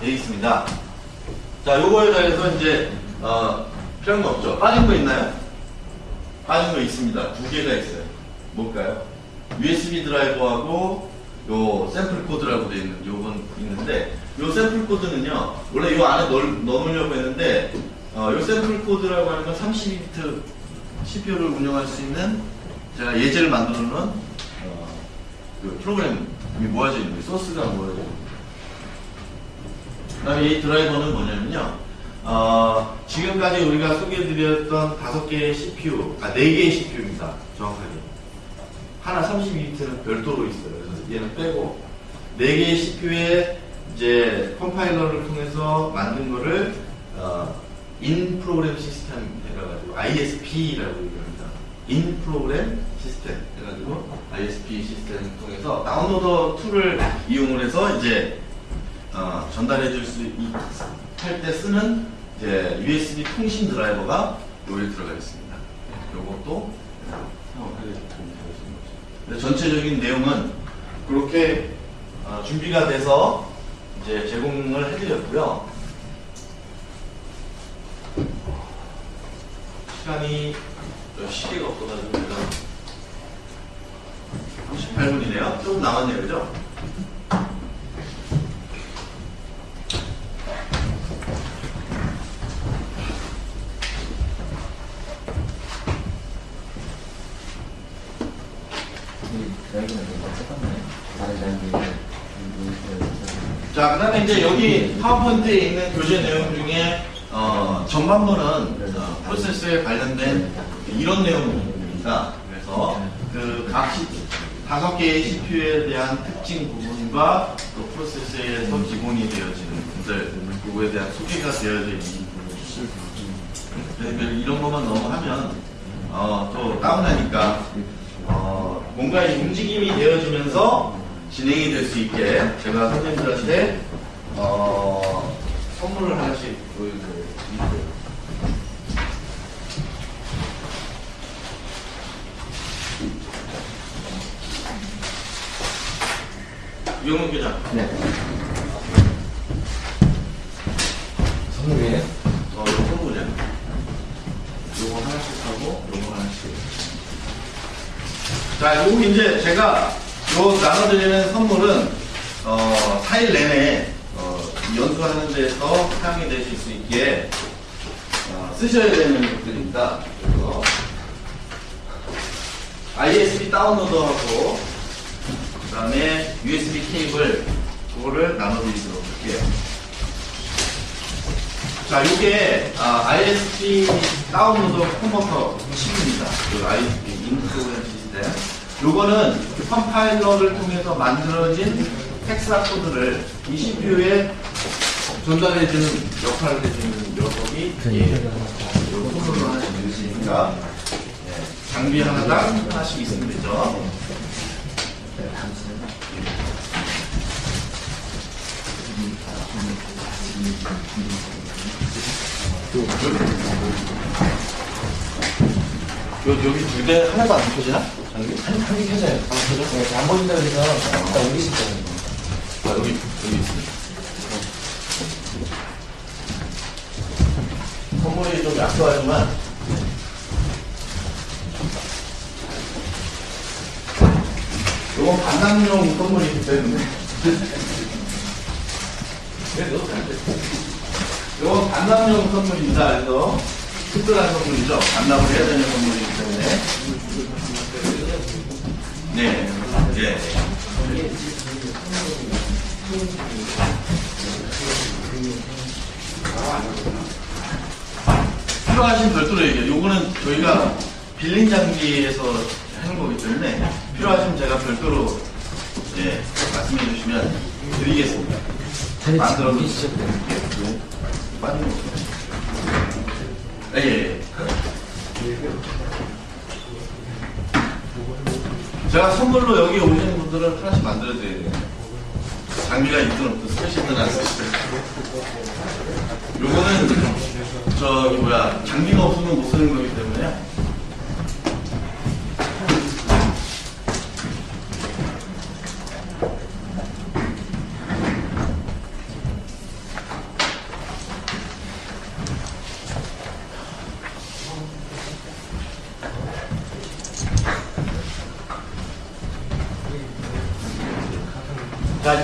되어 있습니다. 자, 요거에 대해서 이제 어, 필요한 거 없죠. 빠진 거 있나요? 빠진 거 있습니다. 두 개가 있어요. 뭘까요? USB 드라이버하고 요 샘플 코드라고 되어 있는 요건 있는데 요 샘플 코드는요 원래 요 안에 넣, 넣으려고 했는데 어, 요 샘플 코드라고 하는 건 32비트 CPU를 운영할 수 있는 제가 예제를 만들어 놓은 어, 그 프로그램이 모아져 있는 거예요. 소스가 모아져 있는 거예요. 그다음에 이 드라이버는 뭐냐면요. 어, 지금까지 우리가 소개해드렸던 다섯 개의 CPU, 아, 네 개의 CPU입니다. 정확하게. 하나 32비트는 별도로 있어요. 그래서 얘는 빼고, 네 개의 CPU에 이제 컴파일러를 통해서 만든 거를, 어, 인 프로그램 시스템 해가지고 ISP라고 얘기합니다. 인 프로그램 시스템 해가지고 ISP 시스템을 통해서 다운로더 툴을 이용을 해서 이제 어, 전달해 줄 수 할 때 쓰는 이제 USB 통신 드라이버가 여기 들어가 있습니다. 되어있는 거죠. 근데 전체적인 내용은 그렇게 어, 준비가 돼서 이제 제공을 해드렸고요. 시간이 저 시계가 없어가지고 제가 38분이네요. 조금 남았네요, 그죠? 여기는 뭔가 똑같네. 다른 장비. 자, 그 다음에 이제 여기 파워포인트에 있는 교재 내용 중에 어, 전반부는 어, 프로세스에 관련된 이런 내용입니다. 그래서 그 각 다섯 개의 CPU에 대한 특징 부분과 또 프로세스에서 기본이 되어지는 분들, 그거에 대한 소개가 되어져 있는 부분. 네, 이런 것만 너무 하면 어, 또 다운하니까 어, 뭔가 이 움직임이 되어지면서 진행이 될 수 있게 제가 선생님들한테 어, 선물을 하나씩 보여드릴게요. 이용훈 교장, 네. 선물이에요? 어, 이거 선물이야. 요거 하나씩 하고, 요거 하나씩. 자, 요거 이제 제가 요 나눠드리는 선물은, 어, 4일 내내, 어, 연수하는 데서 사용이 되실 수 있게, 어, 쓰셔야 되는 것들입니다. 그래서, ISP 다운로더하고, 그 다음에 USB 케이블, 그거를 나눠드리도록 할게요. 자, 요게 아, ISP 다운로드 컨버터 칩입니다. 그 ISP 인프로그램 시스템. 요거는 그 컴파일러를 통해서 만들어진 텍스라 코드를 이 CPU에 전달해주는 역할을 해주는 녀석이 예, 요 코드로 하나씩 있으니까 예, 장비 하나당 하나씩 있으면 되죠. 요, 여기 두 대 하나도 안 켜지나? 한, 한개 켜져요. 안 켜져? 네, 안 보인다 그래서 일단 옮기실 거예요. 아, 여기, 여기 있습니다. 선물이 좀 약소하지만, 이건 반납용 선물이기 때문에. 그래도 잘 돼. 이건 반납용 선물입니다. 그래서 특별한 선물이죠. 반납을 해야 되는 선물이기 때문에. 네. 예. 필요하신 별도로 얘기해요. 요거는 저희가 빌린 장비에서 하는 거기 때문에 필요하시면 제가 별도로 예, 말씀해 주시면 드리겠습니다. 만들어? 네. 빠진 거. 예, 예. 제가 선물로 여기 오시는 분들은 하나씩 만들어 드려야 돼요. 장비가 있든 없든 쓰시든 안 쓰시든. 요거는 저기 뭐야 장비가 없으면 못 쓰는 거기 때문에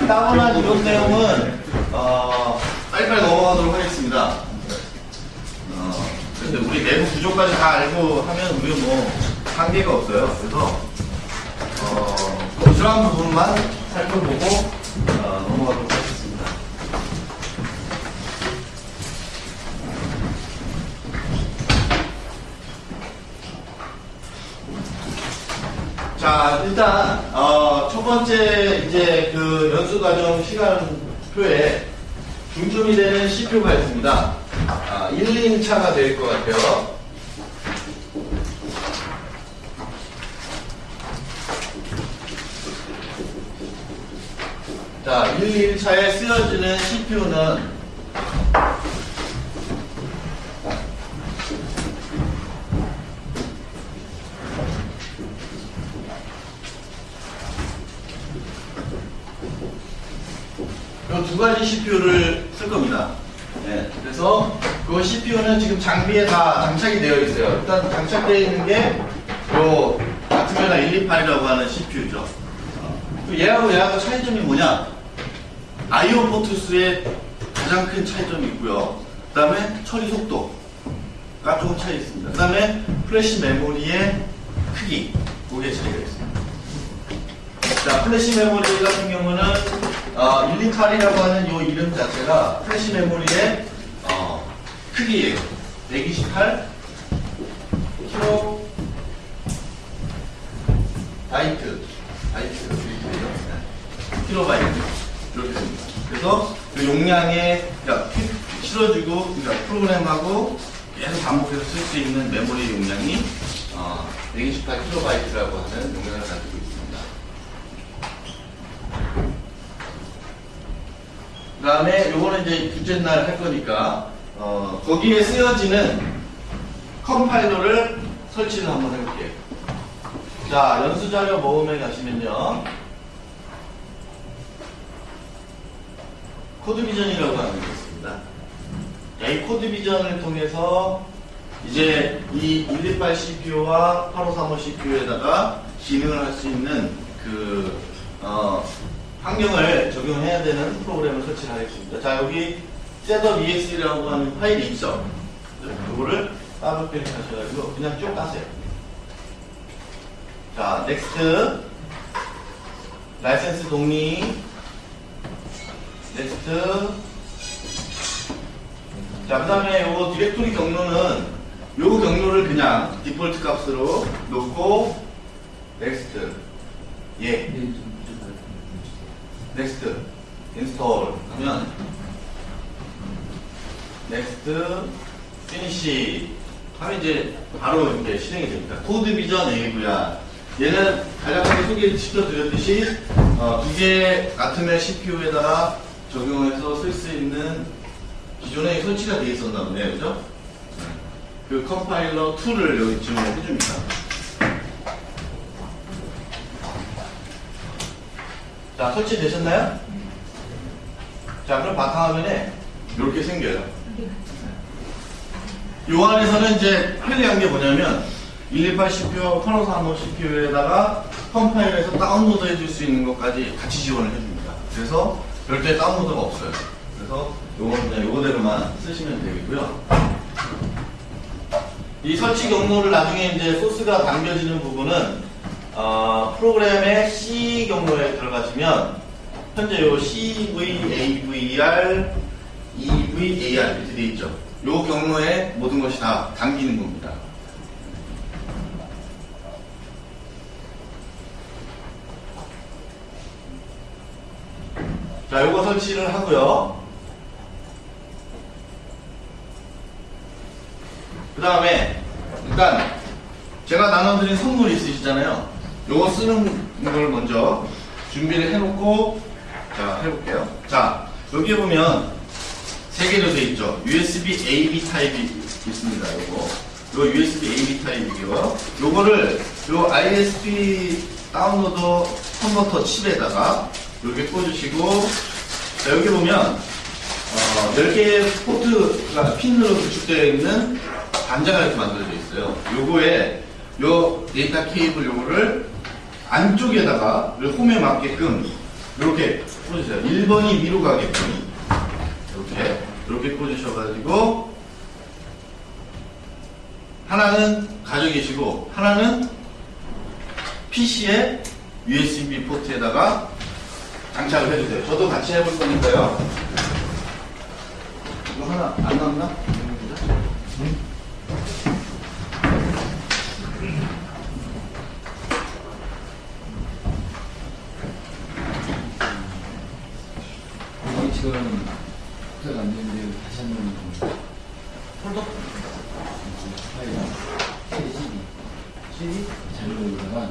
다운한 이론 내용은, 어, 빨리빨리 넘어가도록 하겠습니다. 어, 근데 우리 내부 구조까지 다 알고 하면 우리 뭐, 한계가 없어요. 그래서, 어, 부실한 부분만 살펴보고, 어, 넘어가도록 하겠습니다. 자, 일단, 어, 첫 번째, 이제 그 연수과정 시간표에 중점이 되는 CPU가 있습니다. 아, 1, 2차가 될 것 같아요. 자, 1, 2차에 쓰여지는 CPU는 이 두 가지 CPU를 쓸 겁니다. 네, 그래서 그 CPU는 지금 장비에 다 장착이 되어 있어요. 일단 장착되어 있는 게요 아트메나 128이라고 하는 CPU죠. 얘하고 얘하고 차이점이 뭐냐? 아이오 포트스의 가장 큰 차이점이 있고요. 그 다음에 처리 속도가 조금 차이 있습니다. 그 다음에 플래시 메모리의 크기, 그게 차이가 있습니다. 자, 플래시 메모리 같은 경우는 어, 128이라고 하는 이 이름 자체가 플래시 메모리의 어, 크기예요. 128 킬로 바이트, 바이트 이렇게. 네. 킬로바이트 이렇게 됩니다. 그래서 그 용량에 그러니까 피- 실어주고 그러니까 프로그램하고 계속 반복해서 쓸 수 있는 메모리 용량이 어, 128 킬로바이트라고 하는 용량을 가지고 있습니다. 그 다음에 요거는 이제 둘째 날 할 거니까 어, 거기에 쓰여지는 컴파일러를 설치를 한번 해볼게요. 자 연수 자료 모음에 가시면요 코드 비전이라고 하는 게 있습니다. 자, 이 코드 비전을 통해서 이제 이 128 CPU와 8535 CPU에다가 기능을 할 수 있는 그 어, 환경을 적용해야 되는 프로그램을 설치하겠습니다. 자 여기 setup exe라고 하는 파일이 있죠. 이거를 더블 클릭하셔가지고 그냥 쭉 가세요. 자 next 라이센스 동의 next 자, 그 다음에 요 디렉토리 경로는 요 경로를 그냥 디폴트 값으로 놓고 next 예 next install 하면 next finish 하면 이제 바로 이렇게 실행이 됩니다. 코드 비전 A구야. 얘는 간략하게 소개를 시켜드렸듯이 어, 두개 같으면 CPU에다가 적용해서 쓸 수 있는 기존에 설치가 되어 있었나 보네요. 그죠? 그 컴파일러 2를 여기 지원을 해줍니다. 자, 설치되셨나요? 자, 그럼 바탕화면에 이렇게 생겨요. 요 안에서는 이제 편리한 게 뭐냐면 128 CPU, 8535 CPU에다가 컴파일해서 다운로드 해줄 수 있는 것까지 같이 지원을 해줍니다. 그래서 별도의 다운로드가 없어요. 그래서 요거는 그냥 요거대로만 쓰시면 되겠고요. 이 설치 경로를 나중에 이제 소스가 담겨지는 부분은 어, 프로그램의 C 경로에 들어가시면 현재 요 CVAVR, EVAR 이렇게 되어 있죠. 요 경로에 모든 것이 다 담기는 겁니다. 자, 요거 설치를 하고요. 그 다음에 일단 제가 나눠드린 선물이 있으시잖아요. 요거 쓰는 걸 먼저 준비를 해놓고 자 해볼게요. 자 여기에 보면 세 개로 돼 있죠. USB A/B 타입이 있습니다. 요거 요 USB A/B 타입이고요. 요거를 요 ISP 다운로더 컨버터 칩에다가 이렇게 꽂으시고 자 여기 보면 어, 10개의 포트가 핀으로 구축되어 있는 단자가 이렇게 만들어져 있어요. 요거에 요 데이터 케이블 요거를 안쪽에다가 요 홈에 맞게끔 이렇게 꽂으세요. 1번이 위로 가게끔. 이렇게. 이렇게 꽂으셔가지고, 하나는 가지고 계시고, 하나는 PC에 USB 포트에다가 장착을 해주세요. 저도 같이 해볼 거니까요. 이거 하나 안 남나? 이게 지금 구사가 안 되는데 다시 한번 폴더? 파일 CD CD 자료로다가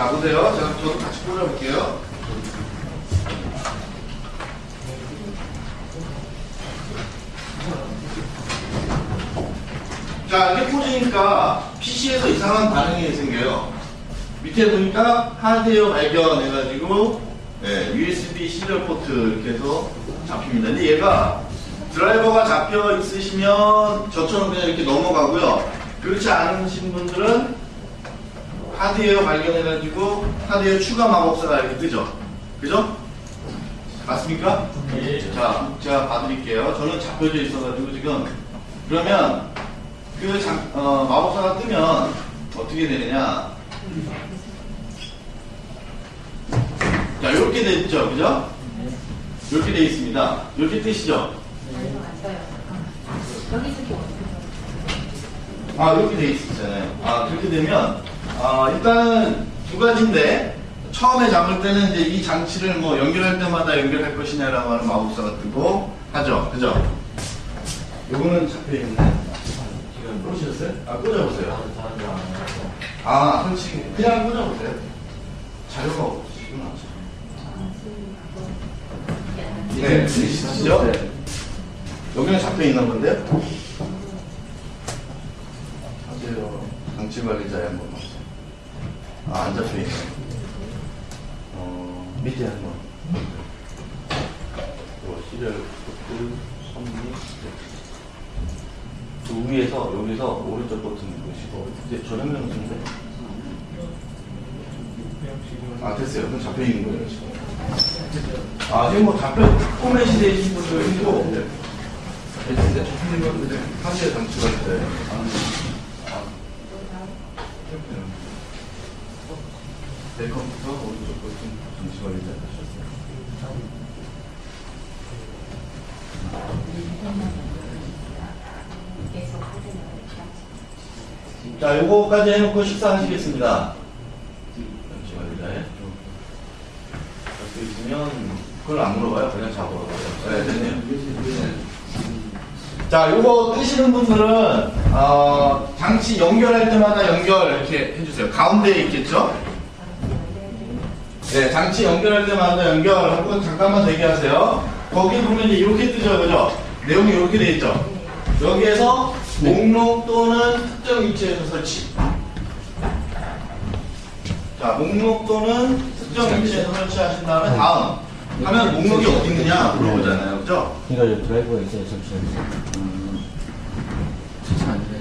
자, 보세요. 제가 저도 같이 꽂아볼게요. 자, 이렇게 꽂으니까 PC에서 이상한 반응이 생겨요. 밑에 보니까 하드웨어 발견해가지고, 네, USB 시리얼 포트 이렇게 해서 잡힙니다. 근데 얘가 드라이버가 잡혀 있으시면 저처럼 그냥 이렇게 넘어가고요. 그렇지 않으신 분들은 하드웨어 발견해가지고 하드웨어 추가 마법사가 이렇게 뜨죠. 그죠? 맞습니까? 자, 제가 봐드릴게요. 저는 잡혀져 있어가지고 지금 그러면 그 장- 어, 마법사가 뜨면 어떻게 되느냐? 자, 이렇게 됐죠, 그죠? 이렇게 돼 있습니다. 이렇게 뜨시죠? 여기 저기 아, 이렇게 돼 있었잖아요. 아, 그렇게 되면, 아, 일단은 두 가지인데, 처음에 잡을 때는 이제 이 장치를 뭐 연결할 때마다 연결할 것이냐라고 하는 마법사가 뜨고, 하죠. 그죠? 요거는 잡혀 있네. 지금 꽂으셨어요? 아, 꽂아보세요. 아, 설치, 그냥 꽂아보세요. 자료가 없으시구나. 네, 있으시죠? 여기는 잡혀있나 본데요? 하세요. 장치 관리자에 한 번만. 아, 안 잡혀 있네. 어, 밑에 한 번. 뭐 시리얼 포트, 선미, 그 위에서 여기서 오른쪽 버튼 누르시고 이제 전현명수인데 아, 됐어요. 그럼 잡혀 있는 거예요, 지금. 아, 지금 뭐 잡혀, 되신 분도 있고, 네. 근데 잡히는 건 근데 하세요, 장치 관리자에. 내 컴퓨터 오른쪽 버튼 장치 관리자 하셨어요. 계속 하세요. 자, 요거까지 해놓고 식사하시겠습니다. 장치 관리자에. 잡혀 있으면, 그걸 안 물어봐요. 그냥 잡아요. 네, 됐네요. 자, 요거 뜨시는 분들은 어, 장치 연결할 때마다 연결 이렇게 해주세요. 가운데에 있겠죠? 네, 장치 연결할 때마다 연결하고 잠깐만 대기하세요. 거기 보면 이제 이렇게 뜨죠, 그죠? 내용이 이렇게 돼 있죠. 여기에서 목록 또는 특정 위치에서 설치. 자, 목록 또는 특정 위치에서 설치하신 다음에 다음 하면 목록이 어디 있느냐 물어보잖아요, 그죠? 그러니까 드라이버가 있어요. 잠시만요. 안 돼요.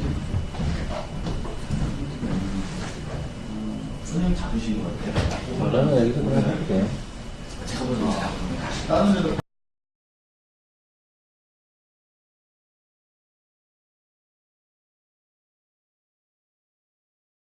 선생님 잡으신 것 같아요. 원래는 여기서 그냥 할게요. 다른 데도